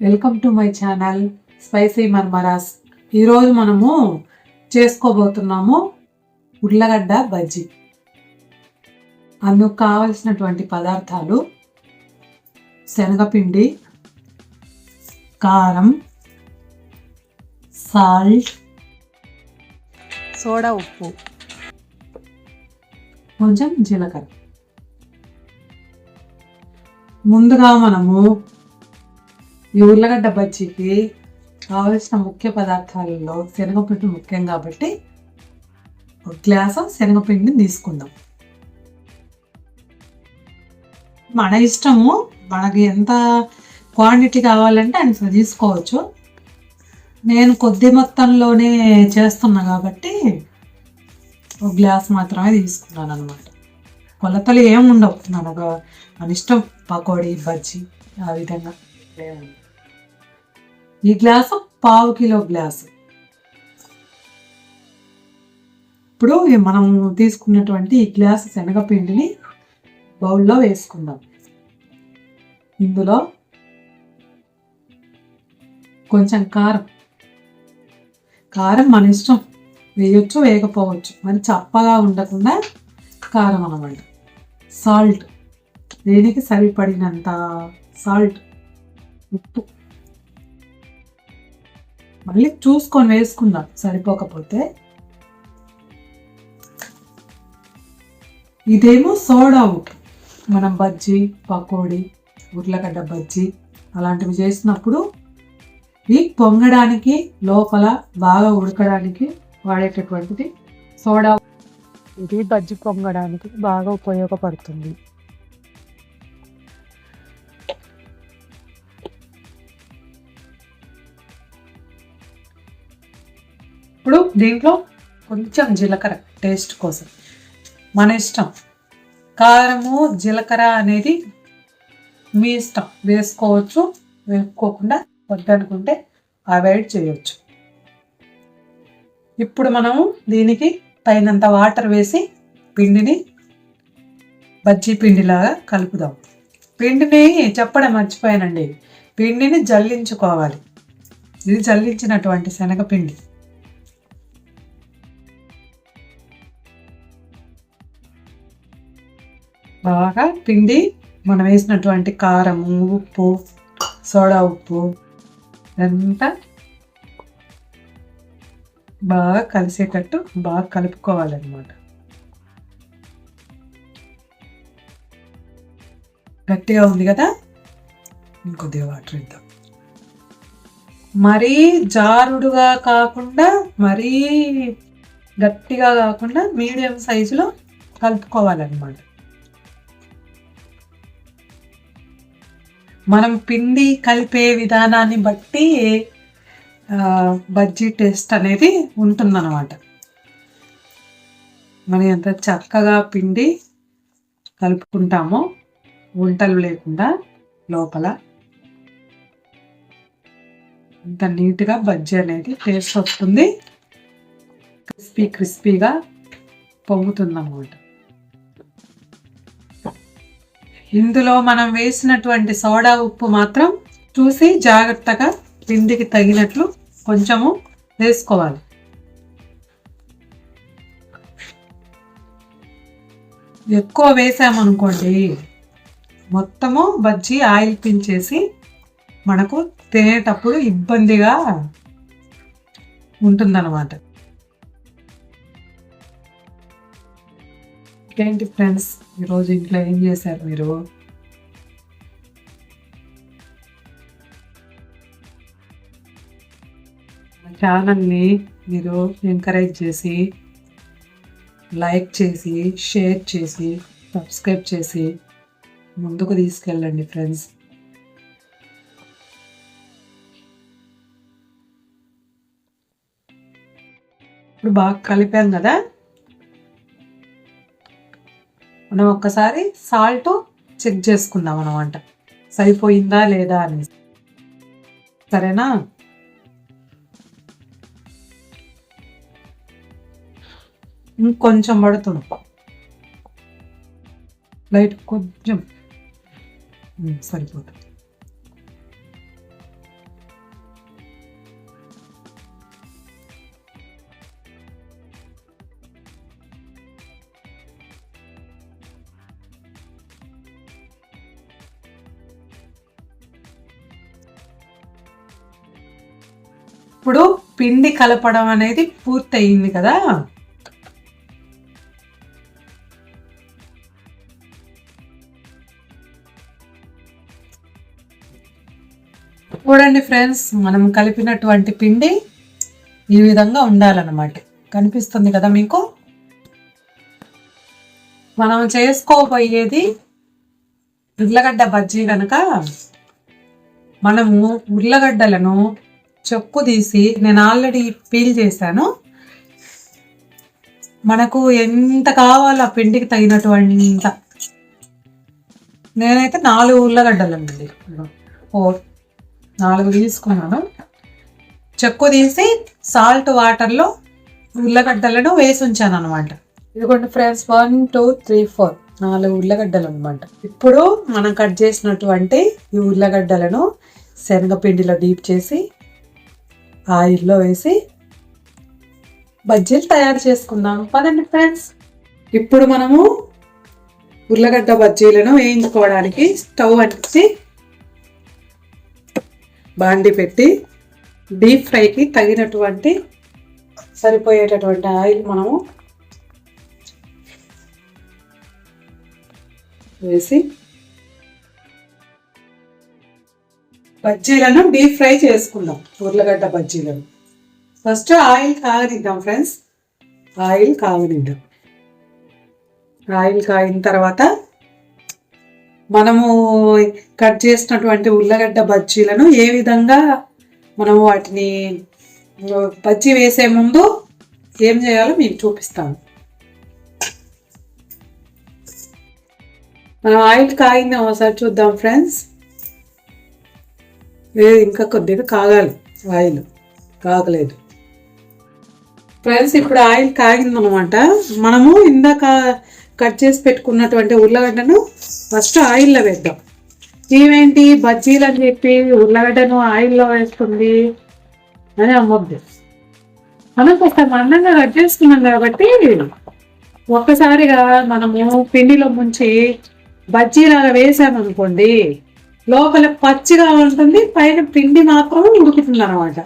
Welcome to my channel spicy మర్మరాస్. ఈరోజు మనము చేసుకోబోతున్నాము ఉర్లగడ్డ బజ్జీ. అందుకు కావలసినటువంటి పదార్థాలు శనగపిండి కారం సాల్ట్ సోడా ఉప్పు కొంచెం జీలకర్ర. ముందుగా మనము ఈ ఉర్లగడ్డ బజ్జీకి కావలసిన ముఖ్య పదార్థాలలో శనగపిండి ముఖ్యం కాబట్టి ఒక గ్లాసు శనగపిండిని తీసుకుందాం. మన ఇష్టము మనకి ఎంత క్వాంటిటీ కావాలంటే అంత తీసుకోవచ్చు. నేను కొద్ది మొత్తంలోనే చేస్తున్నా కాబట్టి ఒక గ్లాస్ మాత్రమే తీసుకున్నాను అనమాట కొలతలు ఏమి ఉండవు మనకు మన ఇష్టం పకోడీ బజ్జీ ఆ విధంగా. ఈ గ్లాసు పావు కిలో గ్లాసు. ఇప్పుడు మనం తీసుకున్నటువంటి ఈ గ్లాసు శనగపిండిని బౌల్లో వేసుకుందాం. ఇందులో కొంచెం కారం. కారం మన ఇష్టం. వేయొచ్చు వేయకపోవచ్చు. మరి చప్పగా ఉండకుండా కారం అనమాట. సాల్ట్. దేనికి సరిపడినంత సాల్ట్? ఉప్పు. మళ్ళీ చూసుకొని వేసుకుందాం. సరిపోకపోతే ఇదేమో సోడా ఉప్పు. మనం బజ్జీ పకోడీ ఉర్లగడ్డ బజ్జీ అలాంటివి చేసినప్పుడు ఈ పొంగడానికి లోపల బాగా ఉడకడానికి వాడేటటువంటిది సోడా ఇది బజ్జి పొంగడానికి బాగా ఉపయోగపడుతుంది. ఇప్పుడు దీంట్లో కొంచెం జీలకర్ర టేస్ట్ కోసం. మన ఇష్టం. కారము జీలకర్ర అనేది మీ ఇష్టం. వేసుకోవచ్చు వేసుకోకుండా వద్దనుకుంటే అవాయిడ్ చేయవచ్చు ఇప్పుడు మనము దీనికి తగినంత వాటర్ వేసి పిండిని బజ్జీ పిండిలాగా కలుపుదాం. పిండిని చెప్పడం మర్చిపోయానండి. పిండిని జల్లించుకోవాలి. ఇది జల్లించినటువంటి శనగపిండి. బాగా పిండి మనం వేసినటువంటి కారం ఉప్పు సోడా ఉప్పు ఇదంతా బాగా కలిసేటట్టు బాగా కలుపుకోవాలన్నమాట. గట్టిగా ఉంది కదా? ఇంకొద్దిగా వాటర్ ఇద్దాం మరీ జారుడుగా కాకుండా మరీ గట్టిగా కాకుండా మీడియం సైజులో కలుపుకోవాలన్నమాట. మనం పిండి కలిపే విధానాన్ని బట్టి బజ్జీ టేస్ట్ అనేది ఉంటుందన్నమాట. మనం ఎంత చక్కగా పిండి కలుపుకుంటామో వంటలు లేకుండా లోపల. అంత నీట్గా బజ్జీ అనేది టేస్ట్ వస్తుంది. క్రిస్పీ క్రిస్పీగా పొంగుతుందన్నమాట. ఇందులో మనం వేసినటువంటి సోడా ఉప్పు మాత్రం చూసి జాగ్రత్తగా పిండికి తగినట్లు కొంచెము వేసుకోవాలి. ఎక్కువ వేసామనుకోండి మొత్తము బజ్జీ ఆయిల్ పించేసి మనకు తినేటప్పుడు ఇబ్బందిగా ఉంటుందన్నమాట. ఏంటి ఫ్రెండ్స్ ఈరోజు ఇంట్లో ఏం చేశారు మీరు? ఛానల్ని మీరు ఎంకరేజ్ చేసి లైక్ చేసి షేర్ చేసి సబ్స్క్రైబ్ చేసి ముందుకు తీసుకెళ్ళండి ఫ్రెండ్స్. ఇప్పుడు బాగా కలిపాం కదా? మనం ఒక్కసారి సాల్ట్ చెక్ చేసుకుందాం అనమాట సరిపోయిందా లేదా అని సరేనా? ఇంకొంచెం పడుతుంది లైట్ కొంచెం. సరిపోతుంది. ఇప్పుడు పిండి కలపడం అనేది పూర్తయింది కదా? చూడండి ఫ్రెండ్స్ మనం కలిపినటువంటి పిండి ఈ విధంగా ఉండాలన్నమాట. కనిపిస్తుంది కదా మీకు? మనం చేసుకోబోయేది ఉర్లగడ్డ బజ్జీ కనుక మనము ఉర్లగడ్డలను చెక్కు తీసి నేను ఆల్రెడీ పీల్ చేశాను. మనకు ఎంత కావాలో ఆ పిండికి తగినటువంటి నేనైతే నాలుగు ఉర్లగడ్డలండి ఫోర్ నాలుగు తీసుకున్నాను. చెక్కు తీసి సాల్ట్ వాటర్లో ఉర్లగడ్డలను వేసి ఉంచాను అనమాట ఇదిగోండి friends one two three four నాలుగు ఉర్లగడ్డలు అనమాట ఇప్పుడు మనం కట్ చేసినటువంటి ఈ ఉర్లగడ్డలను శనగపిండిలో డీప్ చేసి ఆయిల్లో వేసి బజ్జీలు తయారు చేసుకుందాం. పదండి ఫ్రెండ్స్ ఇప్పుడు మనము ఉర్లగడ్డ బజ్జీలను వేయించుకోవడానికి స్టవ్ అంటించి బాండి పెట్టి డీప్ ఫ్రైకి తగినటువంటి సరిపోయేటటువంటి ఆయిల్ మనము వేసి బజ్జీలను డీప్ ఫ్రై చేసుకుందాం ఉర్లగడ్డ బజ్జీలను. ఫస్ట్ ఆయిల్ కాగనిద్దాం ఫ్రెండ్స్. ఆయిల్ కాగనిద్దాం ఆయిల్ కాగిన తర్వాత మనము కట్ చేసినటువంటి ఉల్లగడ్డ బజ్జీలను ఏ విధంగా మనము వాటిని బజ్జీ వేసే ముందు ఏం చేయాలో మీకు చూపిస్తాను. మనం ఆయిల్ కాగింది ఒకసారి చూద్దాం ఫ్రెండ్స్. లేదు ఇంకా కొద్దిగా కాగాలి ఆయిల్ కాగలేదు. ఫ్రెండ్స్ ఇప్పుడు ఆయిల్ కాగిందనమాట మనము ఇందాక కట్ చేసి పెట్టుకున్నటువంటి ఉర్లగడ్డను ఫస్ట్ ఆయిల్లో వేద్దాం. ఏమేంటి బజ్జీలు అని చెప్పి ఉర్లగడ్డను ఆయిల్లో వేస్తుంది అని అమ్మొద్దు మనం కొంత మందంగా కట్ చేసుకున్నాం కాబట్టి ఒక్కసారిగా మనము పిండిలో ముంచి బజ్జీలాగా వేసామనుకోండి లోపల పచ్చిగా ఉంటుంది పైన పిండి మాత్రం ఉడుకుతుంది అనమాట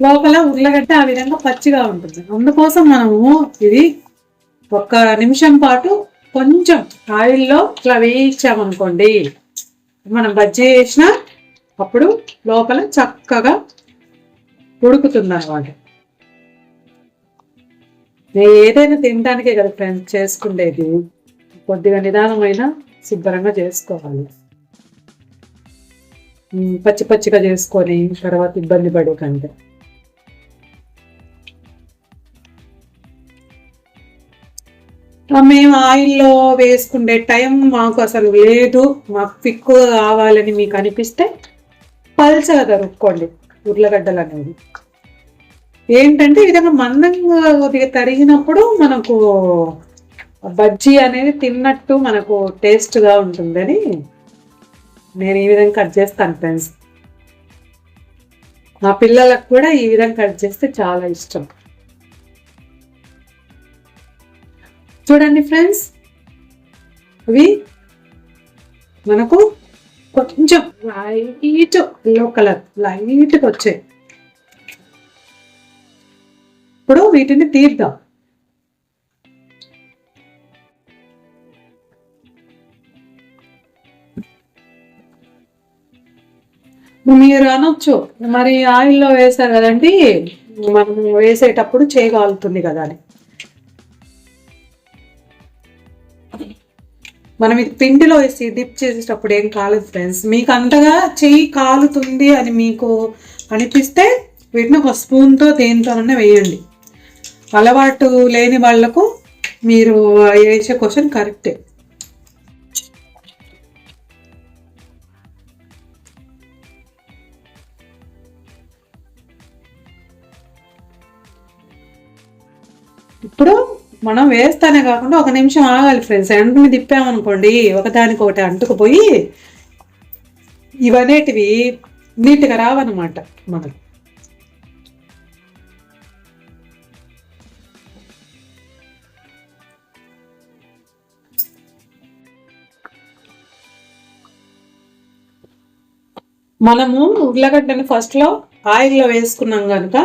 లోపల ఉర్లగడ్డ ఆ విధంగా పచ్చిగా ఉంటుంది. అందుకోసం మనము ఇది ఒక్క నిమిషం పాటు కొంచెం ఆయిల్లో ఇట్లా వేయించామనుకోండి మనం బజ్జీ వేసిన అప్పుడు లోపల చక్కగా ఉడుకుతుంది అనమాట నేను ఏదైనా తినడానికే కదా ఫ్రెండ్స్ చేసుకుండేది. కొద్దిగా నిదానమైన శుభ్రంగా చేసుకోవాలి. పచ్చి పచ్చిగా చేసుకొని తర్వాత ఇబ్బంది పడకండి. మేము ఆయిల్లో వేసుకునే టైం మాకు అసలు లేదు. మాకు పిక్కుగా కావాలని మీకు అనిపిస్తే పల్చగా తరుక్కోండి ఉర్లగడ్డలు అనేవి. ఏంటంటే ఈ విధంగా మందంగా కొద్దిగా తరిగినప్పుడు మనకు బజ్జీ అనేది తిన్నట్టు మనకు టేస్ట్గా ఉంటుందని నేను ఈ విధంగా కట్ చేస్తాను ఫ్రెండ్స్. మా పిల్లలకు కూడా ఈ విధంగా కట్ చేస్తే చాలా ఇష్టం. చూడండి ఫ్రెండ్స్. అవి మనకు కొంచెం లైట్ ఎల్లో కలర్ లైట్గా వచ్చాయి. ఇప్పుడు వీటిని తీద్దాం. మీరు అనొచ్చు. మరి ఆయిల్లో వేసారు కదండి మనం వేసేటప్పుడు చేయగలుగుతుంది కదా అని. మనం ఇది పిండిలో వేసి డిప్ చేసేటప్పుడు ఏం కాలేదు ఫ్రెండ్స్ మీకు అంతగా చెయ్యి కాలుతుంది అని మీకు అనిపిస్తే వీటిని ఒక స్పూన్తో దేనితోనన్నా వేయండి. అలవాటు లేని వాళ్ళకు మీరు వేసే క్వశ్చన్ కరెక్టే ఇప్పుడు మనం వేస్తానే కాకుండా ఒక నిమిషం ఆగాలి ఫ్రెండ్స్. వెంటనే తిప్పామనుకోండి ఒకదానికొకటి అంటుకుపోయి ఇవనేటివి నీట్గా రావన్నమాట మనకు మనము ఉర్లగడ్డని ఫస్ట్లో ఆయిల్లో వేసుకున్నాం కనుక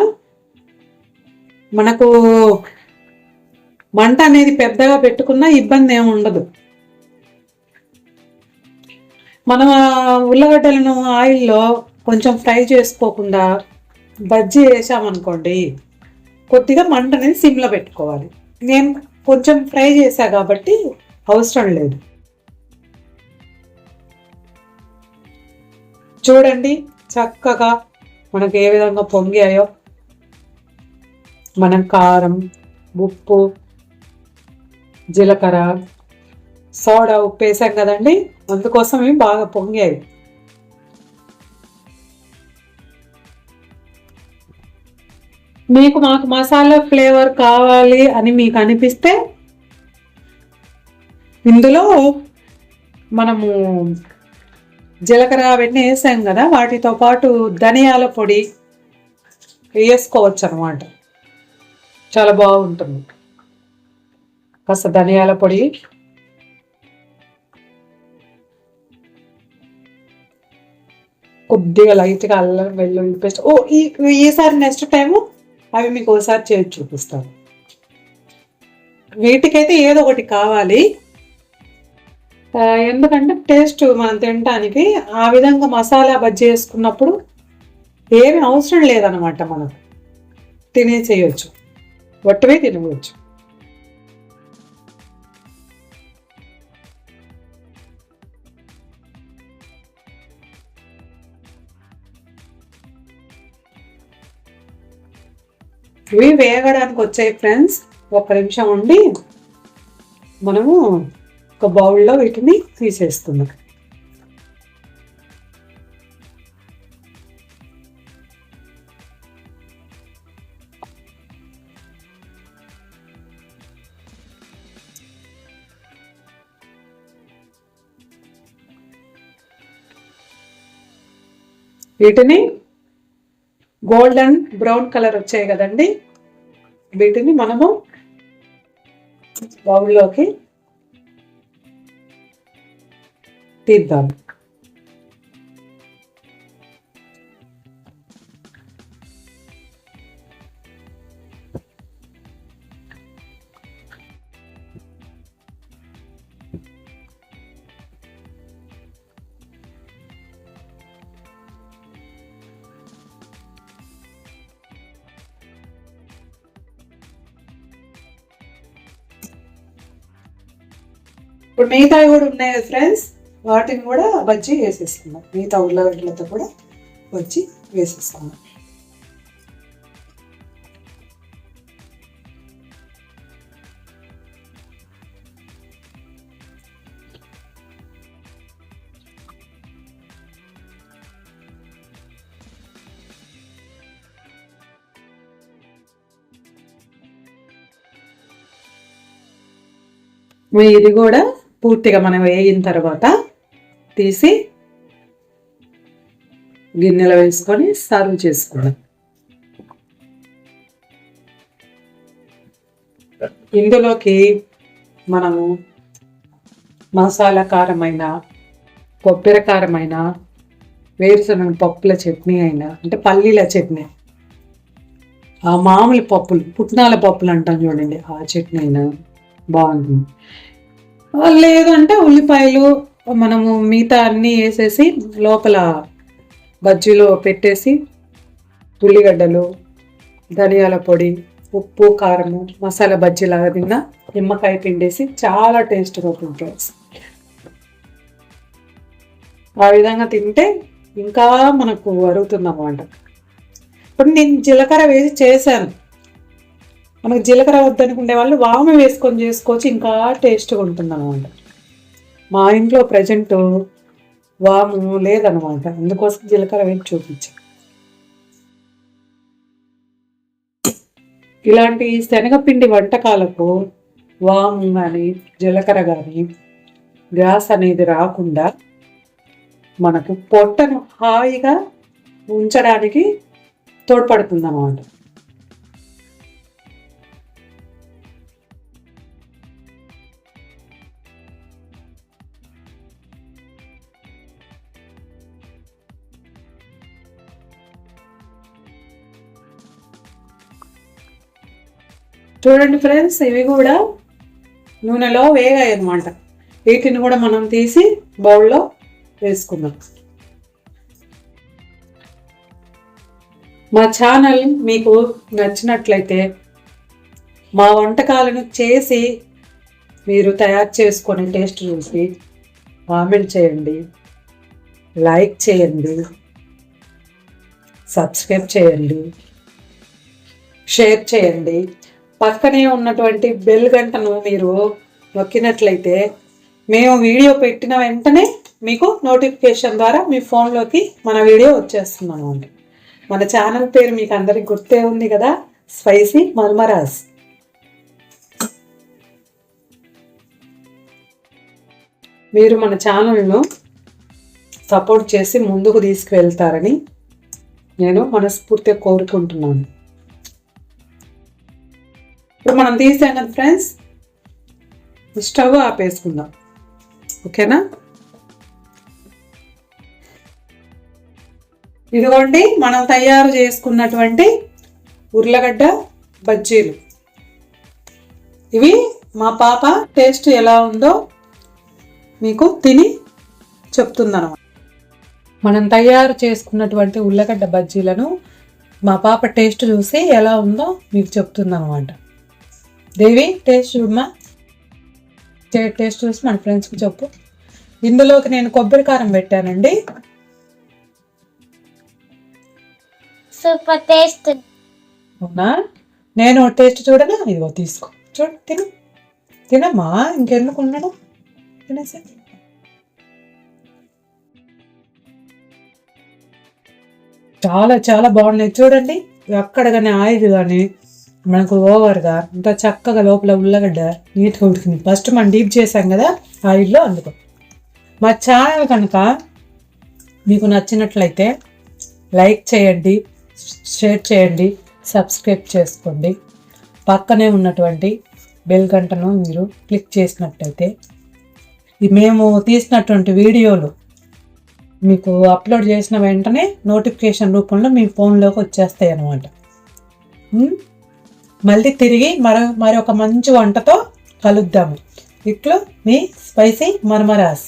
మనకు మంట అనేది పెద్దగా పెట్టుకున్నా ఇబ్బంది ఏమి ఉండదు. మనం ఉల్లగడ్డలను ఆయిల్లో కొంచెం ఫ్రై చేసుకోకుండా బజ్జీ వేసామనుకోండి కొద్దిగా మంట అనేది సిమ్లో పెట్టుకోవాలి. నేను కొంచెం ఫ్రై చేశా కాబట్టి అవసరం లేదు. చూడండి చక్కగా మనకు ఏ విధంగా పొంగాయో. మనం కారం ఉప్పు జీలకర్ర సోడా ఉప్పు వేసాం కదండి. అందుకోసం ఇవి బాగా పొంగాయి మీకు మాకు మసాలా ఫ్లేవర్ కావాలి అని మీకు అనిపిస్తే ఇందులో మనము జీలకర్ర అవన్నీ వేసాం కదా. వాటితో పాటు ధనియాల పొడి వేసుకోవచ్చు అనమాట చాలా బాగుంటుంది. కాస్త ధనియాల పొడి. కొద్దిగా లైట్గా అల్లం వెల్లుల్లి పేస్ట్. ఓ ఈ ఈసారి నెక్స్ట్ టైము అవి మీకు ఒకసారి చేసి చూపిస్తాను. వీటికైతే ఏదో ఒకటి కావాలి. ఎందుకంటే టేస్ట్ మనం తినడానికి ఆ విధంగా మసాలా బజ్జీ వేసుకున్నప్పుడు ఏమి అవసరం లేదనమాట తినే చేయవచ్చు ఒట్టవే తినవచ్చు. ఇవి వేగడానికి వచ్చాయి ఫ్రెండ్స్. ఒక నిమిషం ఉండి మనము ఒక బౌల్లో వీటిని తీసేస్తున్నాం. వీటిని గోల్డెన్ బ్రౌన్ కలర్ వచ్చాయి కదండి. వీటిని మనము బౌల్లోకి తీద్దాం. ఇప్పుడు మిగతావి కూడా ఉన్నాయి కదా ఫ్రెండ్స్ వాటిని కూడా బజ్జీ వేసేసుకుందాం. మిగతా ఉల్లగడ్డలతో కూడా బజ్జీ వేసేసుకుందాం. ఇది కూడా పూర్తిగా మనం వేగిన తర్వాత తీసి గిన్నెలో వేసుకొని సర్వ్ చేసుకోవడం ఇందులోకి మనము మసాలా కారమైన కొబ్బరి కారమైన వేరుశనగ పప్పుల చట్నీ అయినా అంటే పల్లీల చట్నీ. ఆ మామూలు పప్పులు పుట్నాల పప్పులు అంటాం చూడండి ఆ చట్నీ అయినా బాగుంటుంది. లేదంటే ఉల్లిపాయలు మనము మిగతా అన్నీ వేసేసి లోపల బజ్జీలో పెట్టేసి ఉల్లిగడ్డలు ధనియాల పొడి ఉప్పు కారము మసాలా బజ్జీలాగా తిన్న నిమ్మకాయ పిండేసి చాలా టేస్ట్గా ఉంటుంది ఆ విధంగా తింటే ఇంకా మనకు అరుగుతుంది అన్నమాట ఇప్పుడు నేను జీలకర్ర వేసి చేశాను. మనకు జీలకర్ర వద్దనుకునే వాళ్ళు వాము వేసుకొని చేసుకోవచ్చు ఇంకా టేస్ట్గా ఉంటుంది అనమాట మా ఇంట్లో ప్రజెంట్ వాము లేదనమాట అందుకోసం జీలకర్ర వేసి చూపించాను ఇలాంటి శనగపిండి వంటకాలకు వాము కానీ జీలకర్ర కానీ గ్యాస్ అనేది రాకుండా మనకు పొట్టను హాయిగా ఉంచడానికి తోడ్పడుతుంది చూడండి ఫ్రెండ్స్ ఇవి కూడా నూనెలో వేగాయి అనమాట వీటిని కూడా మనం తీసి బౌల్లో వేసుకుందాం. మా ఛానల్ మీకు నచ్చినట్లయితే మా వంటకాలను చేసి మీరు తయారు చేసుకొని టేస్ట్ చూసి కామెంట్ చేయండి లైక్ చేయండి సబ్స్క్రైబ్ చేయండి షేర్ చేయండి. పక్కనే ఉన్నటువంటి బెల్ గంటను మీరు నొక్కినట్లయితే మేము వీడియో పెట్టిన వెంటనే మీకు నోటిఫికేషన్ ద్వారా మీ ఫోన్లోకి మన వీడియో వచ్చేస్తున్నాం అండి మన ఛానల్ పేరు మీకు అందరికి గుర్తే ఉంది కదా? స్పైసీ మల్మరాజ్ మీరు మన ఛానల్ను సపోర్ట్ చేసి ముందుకు తీసుకువెళ్తారని నేను మనస్ఫూర్తిగా కోరుకుంటున్నాను. ఇప్పుడు మనం తీసాం కదా ఫ్రెండ్స్ స్టవ్ ఆపేసుకుందాం. ఓకేనా? ఇదిగోండి మనం తయారు చేసుకున్నటువంటి ఉర్లగడ్డ బజ్జీలు. ఇవి మా పాప టేస్ట్ ఎలా ఉందో మీకు తిని చెప్తుందనమాట మనం తయారు చేసుకున్నటువంటి ఉల్లగడ్డ బజ్జీలను మా పాప టేస్ట్ చూసి ఎలా ఉందో మీకు చెప్తుందన్నమాట. దేవి టేస్ట్ చూడమా టేస్ట్ చూసి మన ఫ్రెండ్స్కి చెప్పు. ఇందులోకి నేను కొబ్బరి కారం పెట్టానండి. Super taste. అవునా? నేను టేస్ట్ చూడనా? ఇదిగో తీసుకో. చూడు తిను. తినమ్మా ఇంకెందుకు ఉండడం? తినేసే. చాలా చాలా బాగున్నాయి. చూడండి ఎక్కడ కానీ ఆయిల్ కానీ మనకు ఓవర్గా ఇంత చక్కగా లోపల ఉల్లగడ్డ నీట్గా ఉడికింది. ఫస్ట్ మనం డీప్ చేసాం కదా ఆయిల్లో అందుకో. మా ఛానల్ కనుక మీకు నచ్చినట్లయితే లైక్ చేయండి షేర్ చేయండి సబ్స్క్రైబ్ చేసుకోండి. పక్కనే ఉన్నటువంటి బెల్ గంటను మీరు క్లిక్ చేసినట్లయితే మేము తీసినటువంటి వీడియోలు మీకు అప్లోడ్ చేసిన వెంటనే నోటిఫికేషన్ రూపంలో మీ ఫోన్లోకి వచ్చేస్తాయి అన్నమాట మళ్ళీ తిరిగి మరో మరొక మంచి వంటతో కలుద్దాము. ఇట్లు మీ స్పైసీ మర్మరాస్